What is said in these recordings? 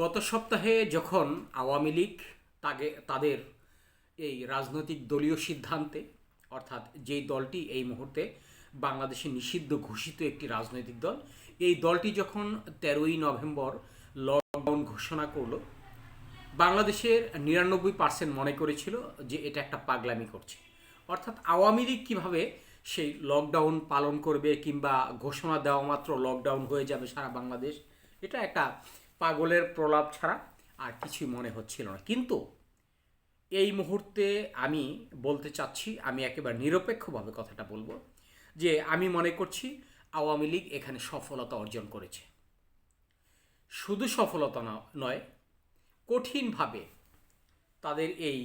গত সপ্তাহে যখন আওয়ামী লীগ তাকে তাদের এই রাজনৈতিক দলীয় সিদ্ধান্তে, অর্থাৎ যেই দলটি এই মুহূর্তে বাংলাদেশে নিষিদ্ধ ঘোষিত একটি রাজনৈতিক দল, এই দলটি যখন তেরোই নভেম্বর লকডাউন ঘোষণা করল, বাংলাদেশের নিরানব্বই পার্সেন্ট মনে করেছিল যে এটা একটা পাগলামি করছে। অর্থাৎ আওয়ামী লীগ কীভাবে সেই লকডাউন পালন করবে কিংবা ঘোষণা দেওয়া মাত্র লকডাউন হয়ে যাবে সারা বাংলাদেশ, এটা একটা পাগলের প্রলাপ ছাড়া আর কিছুই মনে হচ্ছিল না। কিন্তু এই মুহূর্তে আমি বলতে চাচ্ছি, আমি একেবারে নিরপেক্ষভাবে কথাটা বলব যে আমি মনে করছি আওয়ামী লীগ এখানে সফলতা অর্জন করেছে। শুধু সফলতা নয়, কঠিনভাবে তাদের এই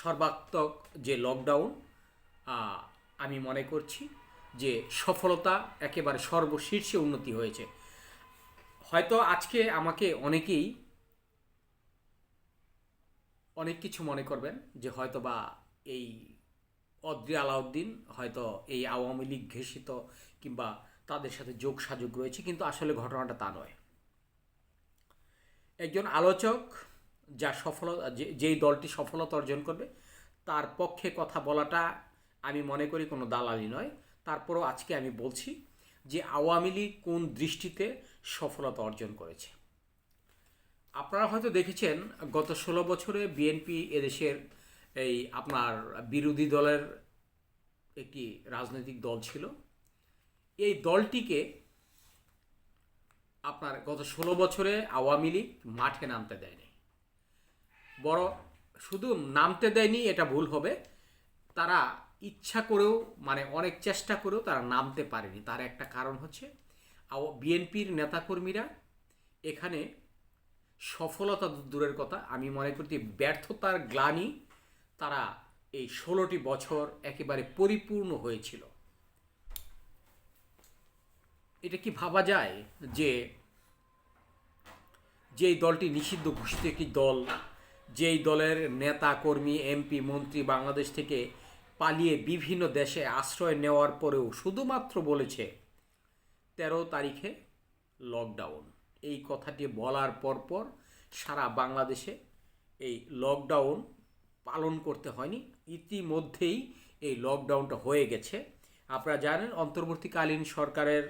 সর্বাত্মক যে লকডাউন আমি মনে করছি যে সফলতা একেবারে সর্বশীর্ষে উন্নতি হয়েছে। হয়তো আজকে আমাকে অনেকেই অনেক কিছু মনে করবেন যে হয়তো বা এই অদ্রি আলাউদ্দিন, হয়তো এই আওয়ামী লীগ ঘেষিত কিংবা তাদের সাথে যোগ সাযোগ রয়েছে, কিন্তু আসলে ঘটনাটা তা নয়। একজন আলোচক যা সফলতা যেই দলটি সফলতা অর্জন করবে, তার পক্ষে কথা বলাটা আমি মনে করি কোনো দালালি নয়। তারপরও আজকে আমি বলছি যে আওয়ামী লীগ কোন দৃষ্টিতে সফলতা অর্জন করেছে। আপনারা হয়তো দেখেছেন, গত ষোলো বছরে বিএনপি এদেশের এই আপনার বিরোধী দলের একটি রাজনৈতিক দল ছিল। এই দলটিকে আপনার গত ষোলো বছরে আওয়ামী লীগ মাঠে নামতে দেয়নি। বড় শুধু নামতে দেয়নি, এটা ভুল হবে। তারা ইচ্ছা করেও মানে অনেক চেষ্টা করেও তারা নামতে পারেনি। তার একটা কারণ হচ্ছে বিএনপির নেতাকর্মীরা এখানে সফলতা দূরের কথা। আমি মনে করি ব্যর্থতার গ্লানি তারা এই ষোলোটি বছর একেবারে পরিপূর্ণ হয়েছিল। এটা কি ভাবা যায় যে যেই দলটি নিষিদ্ধ ঘোষিত একটি দল, যেই দলের নেতা কর্মী এমপি মন্ত্রী বাংলাদেশ থেকে পালিয়ে বিভিন্ন দেশে আশ্রয় নেওয়ার পরেও শুধুমাত্র বলেছে তেরো তারিখে লকডাউন এই কথাটি বলার পরপর সারা বাংলাদেশে এই লকডাউন পালন করতে হয়নি। ইতিমধ্যেই এই লকডাউনটা হয়ে গেছে। আপনারা জানেন, অন্তর্বর্তীকালীন সরকারের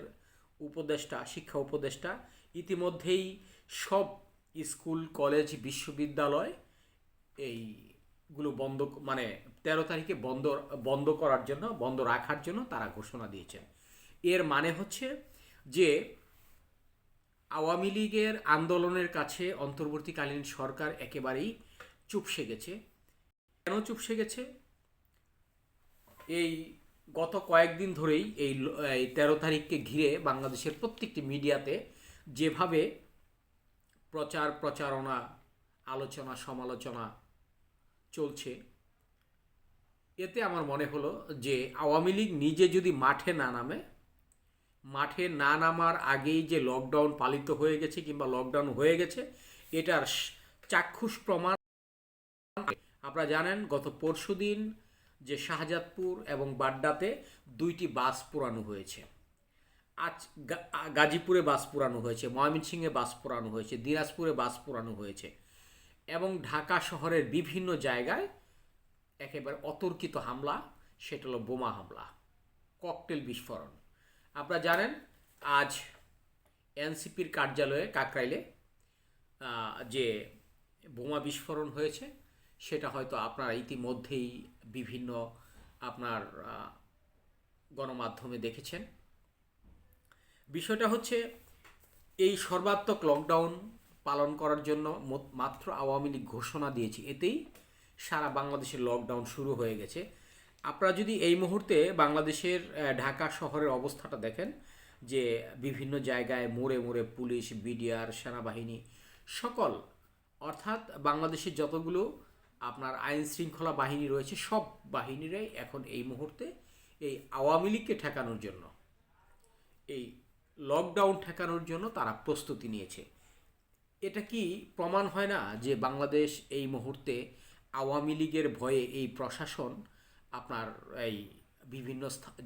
উপদেষ্টা, শিক্ষা উপদেষ্টা ইতিমধ্যেই সব স্কুল, কলেজ, বিশ্ববিদ্যালয় এইগুলো বন্ধ মানে তেরো তারিখে বন্ধ বন্ধ করার জন্য, বন্ধ রাখার জন্য তারা ঘোষণা দিয়েছেন এর মানে হচ্ছে যে আওয়ামী লীগের আন্দোলনের কাছে অন্তর্বর্তীকালীন সরকার একেবারেই চুপসে গেছে। কেন চুপসে গেছে? এই গত কয়েকদিন ধরেই এই তেরো তারিখকে ঘিরে বাংলাদেশের প্রত্যেকটি মিডিয়াতে যেভাবে প্রচার, প্রচারণা, আলোচনা, সমালোচনা চলছে, এতে আমার মনে হলো যে আওয়ামী লীগ নিজে যদি মাঠে না নামে মাঠে না নামার আগেই যে লকডাউন পালিত হয়ে গেছে কিংবা লকডাউন হয়ে গেছে, এটার চাক্ষুষ প্রমাণ আপনারা জানেন, গত পরশুদিন যে শাহজাদপুর এবং বাড্ডাতে দুইটি বাস পোড়ানো হয়েছে। আজ গাজীপুরে বাস পোড়ানো হয়েছে, ময়মনসিংহে বাস পোড়ানো হয়েছে, দিনাজপুরে বাস পোড়ানো হয়েছে এবং ঢাকা শহরের বিভিন্ন জায়গায় একেবারে অতর্কিত হামলা, সেটা হলো বোমা হামলা, ককটেল বিস্ফোরণ। আপনারা জানেন, আজ এনসিপির কার্যালয়ে কাকরাইলে যে বোমা বিস্ফোরণ হয়েছে, সেটা হয়তো আপনারা ইতিমধ্যেই বিভিন্ন আপনার গণমাধ্যমে দেখেছেন। বিষয়টা হচ্ছে, এই সর্বাত্মক লকডাউন পালন করার জন্য মাত্র আওয়ামী লীগ ঘোষণা দিয়েছে, এতেই সারা বাংলাদেশের লকডাউন শুরু হয়ে গেছে। আপনারা যদি এই মুহূর্তে বাংলাদেশের ঢাকা শহরের অবস্থাটা দেখেন, যে বিভিন্ন জায়গায় মোড়ে মোড়ে পুলিশ, বিডিআর, সেনাবাহিনী সকল, অর্থাৎ বাংলাদেশের যতগুলো আপনার আইন শৃঙ্খলা বাহিনী রয়েছে, সব বাহিনীরাই এখন এই মুহূর্তে এই আওয়ামী লীগকে ঠেকানোর জন্য, এই লকডাউন ঠেকানোর জন্য তারা প্রস্তুতি নিয়েছে। এটা কি প্রমাণ হয় না যে বাংলাদেশ এই মুহূর্তে আওয়ামী লীগের ভয়ে এই প্রশাসন আপনার এই বিভিন্ন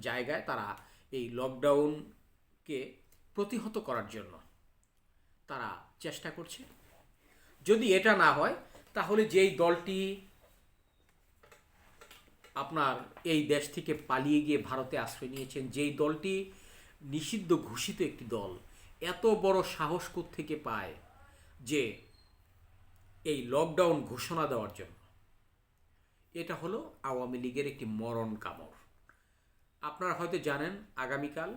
জায়গায় তারা এই লকডাউনকে প্রতিহত করার জন্য তারা চেষ্টা করছে। যদি এটা না হয়, তাহলে যেই দলটি আপনার এই দেশ থেকে পালিয়ে গিয়ে ভারতে আশ্রয় নিয়েছেন, যেই দলটি নিষিদ্ধ ঘোষিত একটি দল, এত বড় সাহস থেকে পায় যে এই লকডাউন ঘোষণা দেওয়ার জন্য? এটা হলো আওয়ামী লীগের একটি মরণ কামড়। আপনারা হয়তো জানেন, আগামীকাল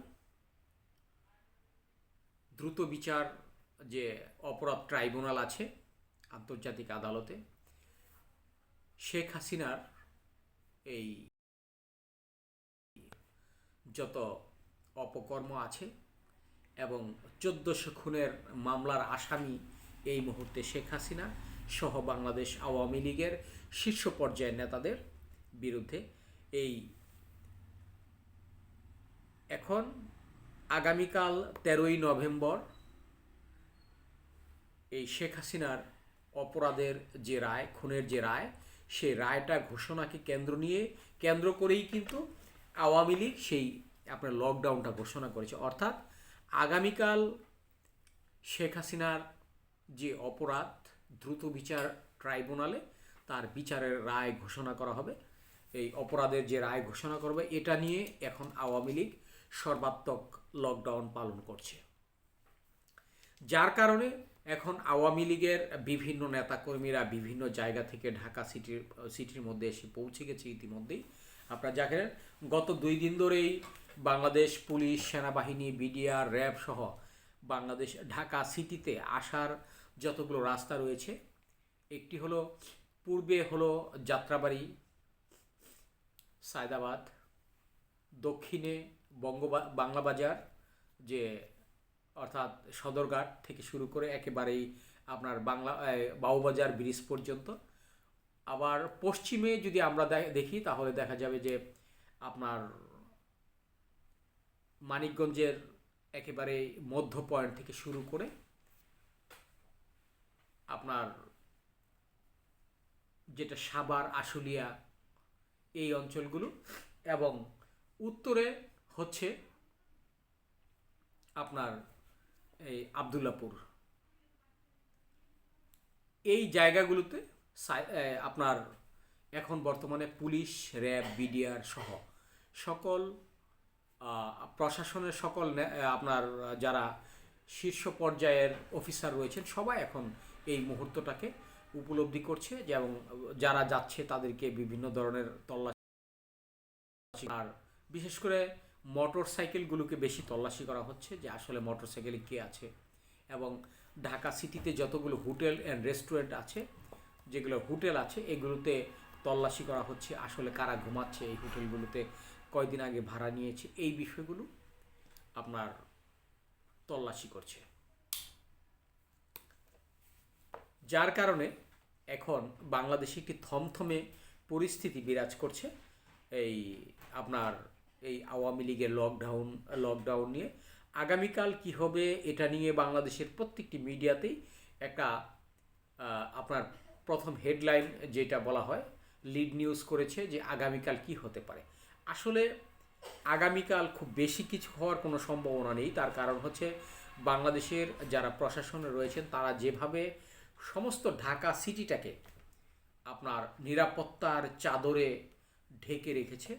দ্রুত বিচার যে অপরাধ ট্রাইব্যুনাল আছে আন্তর্জাতিক আদালতে, শেখ হাসিনার এই যত অপকর্ম আছে এবং চোদ্দশো খুনের মামলার আসামি এই মুহূর্তে শেখ হাসিনা সহ বাংলাদেশ আওয়ামী লীগের শীর্ষ পর্যায়ের নেতাদের বিরুদ্ধে এই এখন আগামীকাল তেরোই নভেম্বর এই শেখ হাসিনার অপরাধের যে রায়, খুনের যে রায়, সেই রায়টা ঘোষণাকে কেন্দ্র নিয়ে, কেন্দ্র করেই কিন্তু আওয়ামী লীগ সেই আপনার লকডাউনটা ঘোষণা করেছে। অর্থাৎ আগামীকাল শেখ হাসিনার যে অপরাধ দ্রুত বিচার ট্রাইব্যুনালে তার বিচারের রায় ঘোষণা করা হবে। এই অপরাধের যে রায় ঘোষণা করবে, এটা নিয়ে এখন আওয়ামী লীগ সর্বাত্মক লকডাউন পালন করছে। যার কারণে এখন আওয়ামী লীগের বিভিন্ন নেতাকর্মীরা বিভিন্ন জায়গা থেকে ঢাকা সিটির সিটির মধ্যে এসে পৌঁছে গেছে ইতিমধ্যেই। আপনারা জানেন, গত দুই দিন ধরেই বাংলাদেশ পুলিশ, সেনাবাহিনী, বিডিআর, র্যাব সহ বাংলাদেশ, ঢাকা সিটিতে আসার যতগুলো রাস্তা রয়েছে, একটি হলো, পূর্বে হলো যাত্রাবাড়ি, সায়দাবাদ, দক্ষিণে বঙ্গবা বাংলা বাজার যে অর্থাৎ সদরঘাট থেকে শুরু করে একেবারেই আপনার বাংলা বাউবাজার ব্রিজ পর্যন্ত। আবার পশ্চিমে যদি আমরা দেখি, তাহলে দেখা যাবে যে আপনার মানিকগঞ্জের একেবারে মধ্য পয়েন্ট থেকে শুরু করে আপনার যেটা সাবার আশুলিয়া এই অঞ্চলগুলো এবং উত্তরে হচ্ছে আপনার এই আবদুল্লাপুর। এই জায়গাগুলোতে আপনার এখন বর্তমানে পুলিশ, র্যাব, বিডিআর সহ সকল প্রশাসনের সকল আপনার যারা শীর্ষ পর্যায়ের অফিসার রয়েছেন সবাই এখন এই মুহূর্তটাকে উপলব্ধি করছে এবং যারা যাচ্ছে তাদেরকে বিভিন্ন ধরনের তল্লাশি আর বিশেষ করে মোটর সাইকেলগুলোকে বেশি তল্লাশি করা হচ্ছে যে আসলে মোটর সাইকেলে কে আছে এবং ঢাকা সিটিতে যতগুলো হোটেল অ্যান্ড রেস্টুরেন্ট আছে, যেগুলো হোটেল আছে, এগুলোতে তল্লাশি করা হচ্ছে, আসলে কারা ঘুমাচ্ছে এই হোটেলগুলোতে, কয়দিন আগে ভাড়া নিয়েছে, এই বিষয়গুলো আপনার তল্লাশি করছে। যার কারণে এখন বাংলাদেশে একটি থমথমে পরিস্থিতি বিরাজ করছে। এই আপনার এই আওয়ামী লীগের লকডাউন লকডাউন নিয়ে। আগামীকাল কি হবে এটা নিয়ে বাংলাদেশের প্রত্যেকটি মিডিয়াতেই একটা আপনার প্রথম হেডলাইন যেটা বলা হয় লিড নিউজ করেছে যে আগামীকাল কি হতে পারে। আসলে আগামীকাল খুব বেশি কিছু হওয়ার কোনো সম্ভাবনা নেই। তার কারণ হচ্ছে বাংলাদেশের যারা প্রশাসনে রয়েছেন, তারা যেভাবে সমস্ত ঢাকা সিটিটাকে আপনার নিরাপত্তার চাদরে ঢেকে রেখেছে।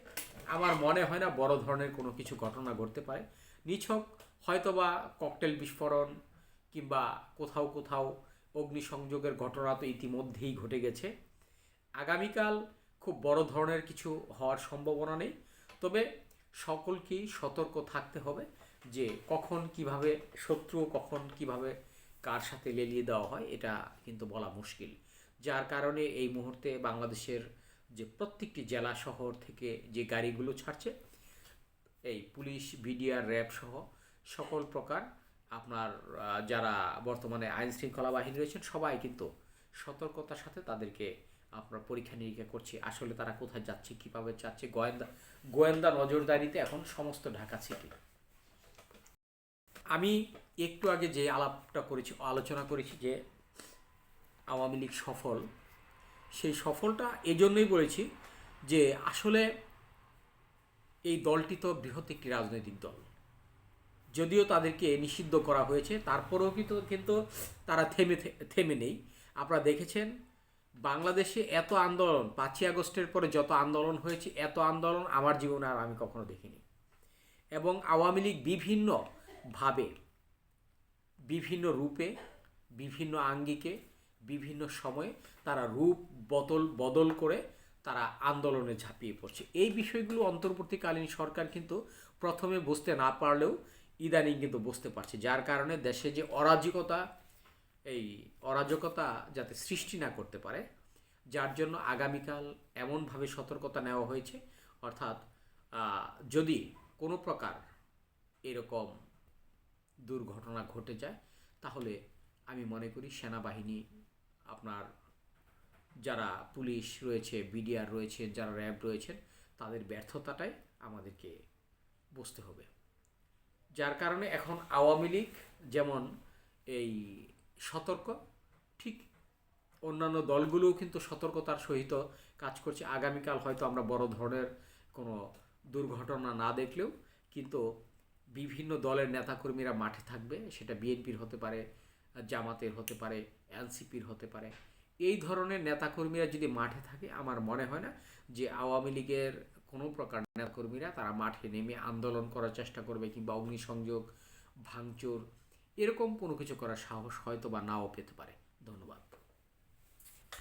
আমার মনে হয় না বড় ধরনের কোনো কিছু ঘটনা ঘটতে পারে। নিছক হয়তোবা ককটেল বিস্ফোরণ কিংবা কোথাও কোথাও অগ্নিসংযোগের ঘটনা তো ইতিমধ্যেই ঘটে গেছে। আগামীকাল খুব বড় ধরনের কিছু হওয়ার সম্ভাবনা নেই। তবে সকলকেই সতর্ক থাকতে হবে যে কখন কীভাবে শত্রু, কখন কীভাবে কার সাথে লেলিয়ে দেওয়া হয়, এটা কিন্তু বলা মুশকিল। যার কারণে এই মুহূর্তে বাংলাদেশের যে প্রত্যেকটি জেলা শহর থেকে যে গাড়িগুলো ছাড়ছে, এই পুলিশ, বিডিআর, র্যাব সহ সকল প্রকার আপনার যারা বর্তমানে আইন শৃঙ্খলা বাহিনী রয়েছেন, সবাই কিন্তু সতর্কতার সাথে তাদেরকে আপনার পরীক্ষা নিরীক্ষা করছে। আসলে তারা কোথায় যাচ্ছে, কীভাবে যাচ্ছে, গোয়েন্দা গোয়েন্দা নজরদারিতে এখন সমস্ত ঢাকা সিটি। আমি একটু আগে যে আলাপটা করেছি, আলোচনা করেছি যে আওয়ামী লীগ সফল, সেই সফলটা এজন্যই বলেছি যে আসলে এই দলটি তো বৃহৎ একটি রাজনৈতিক দল। যদিও তাদেরকে নিষিদ্ধ করা হয়েছে, তারপরেও কিন্তু কিন্তু তারা থেমে থেমে নেই। আপনারা দেখেছেন, বাংলাদেশে এত আন্দোলন, পাঁচই আগস্টের পরে যত আন্দোলন হয়েছে, এত আন্দোলন আমার জীবনে আর আমি কখনো দেখিনি। এবং আওয়ামী লীগ বিভিন্নভাবে বিভিন্ন রূপে, বিভিন্ন আঙ্গিকে, বিভিন্ন সময়ে তারা রূপ বদল বদল করে তারা আন্দোলনে ঝাঁপিয়ে পড়ছে। এই বিষয়গুলো অন্তর্বর্তীকালীন সরকার কিন্তু প্রথমে বুঝতে না পারলেও ইদানিং কিন্তু বুঝতে পারছে, যার কারণে দেশে যে অরাজকতা, এই অরাজকতা যাতে সৃষ্টি না করতে পারে, যার জন্য আগামীকাল এমনভাবে সতর্কতা নেওয়া হয়েছে। অর্থাৎ যদি কোনো প্রকার এরকম দুর্ঘটনা ঘটে যায়, তাহলে আমি মনে করি সেনাবাহিনী, আপনার যারা পুলিশ রয়েছে, বিডিআর রয়েছে, যারা র্যাব রয়েছেন, তাদের ব্যর্থতাটাই আমাদেরকে বুঝতে হবে। যার কারণে এখন আওয়ামী লীগ যেমন এই সতর্ক, ঠিক অন্যান্য দলগুলোও কিন্তু সতর্কতার সহিত কাজ করছে। আগামীকাল হয়তো আমরা বড় ধরনের কোনো দুর্ঘটনা না দেখলেও কিন্তু বিভিন্ন দলের নেতাকর্মীরা মাঠে থাকবে, সেটা বিএনপির হতে পারে, জামাতের হতে পারে, এনসিপির হতে পারে। এই ধরনের নেতাকর্মীরা যদি মাঠে থাকে, আমার মনে হয় না যে আওয়ামী লীগের কোনো প্রকার নেতাকর্মীরা তারা মাঠে নেমে আন্দোলন করার চেষ্টা করবে কিংবা অগ্নিসংযোগ, ভাঙচুর, এরকম কোনো কিছু করার সাহস হয়তো বা নাও পেতে পারে। ধন্যবাদ।